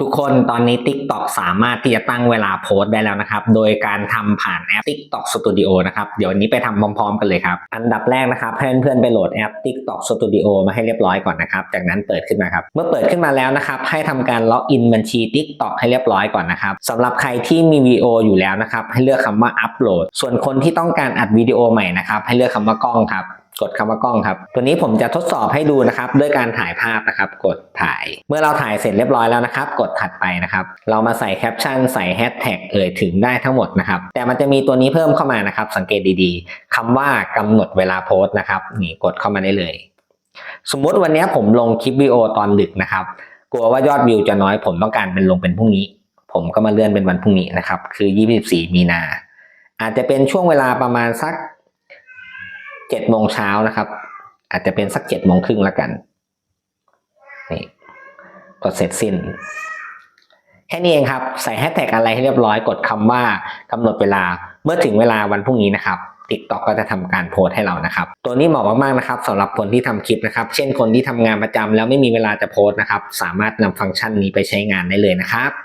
ทุกคนตอนนี้ TikTok สามารถที่จะตั้งเวลาโพสต์ได้แล้วนะครับ โดยการทำผ่านแอป TikTok Studio นะครับ เดี๋ยววันนี้ไปทำพร้อมๆกันเลยครับ อันดับแรกนะครับให้เพื่อนๆไปโหลดแอป TikTok Studio มาให้เรียบร้อยก่อนนะครับ จากนั้นเปิดขึ้นมาครับ เมื่อเปิดขึ้นมาแล้วนะครับ ให้ทำการล็อกอินบัญชี TikTok ให้เรียบร้อยก่อนนะครับสำหรับใครที่มีวิดีโออยู่แล้วนะครับ ให้เลือกคำว่าอัปโหลด ส่วนคนที่ต้องการอัดวิดีโอใหม่นะครับ ให้เลือกคำว่ากล้องครับ กดคำว่ากล้องครับ ตัวนี้ผมจะทดสอบให้ดูนะครับ ด้วยการถ่ายภาพนะครับ กดถ่าย เมื่อเราถ่ายเสร็จเรียบร้อยแล้วนะครับ กดถัดไปนะครับ เรามาใส่แคปชั่นใส่แฮชแท็กเอ่ยถึงได้ทั้งหมดนะครับ แต่มันจะมีตัวนี้เพิ่มเข้ามานะครับ สังเกตดีๆคำว่ากำหนดเวลาโพสต์นะครับ นี่กดเข้ามาได้เลย สมมุติวันนี้ผมลงคลิปวิดีโอตอนดึกนะครับ กลัวว่ายอดวิวจะน้อย ผมต้องการเป็นลงเป็นพรุ่งนี้ ผมก็มาเลื่อนเป็นวันพรุ่งนี้นะครับ คือ 24 มีนา อาจจะเป็นช่วงเวลาประมาณสัก 7โมงเช้านะครับ อาจจะเป็นสัก7โมงครึ่งละกันนี่กดเสร็จสิ้น แค่นี้เองครับ ใส่แฮชแท็กอะไรให้เรียบร้อยกดคำว่ากำหนดเวลาเมื่อถึงเวลาวันพรุ่งนี้นะครับ TikTok ก็จะทำการโพสต์ให้เรานะครับ ตัวนี้เหมาะมากๆนะครับสำหรับคนที่ทำคลิปนะครับ เช่นคนที่ทำงานประจำแล้วไม่มีเวลาจะโพสต์นะครับ สามารถนำฟังก์ชันนี้ไปใช้งานได้เลยนะครับ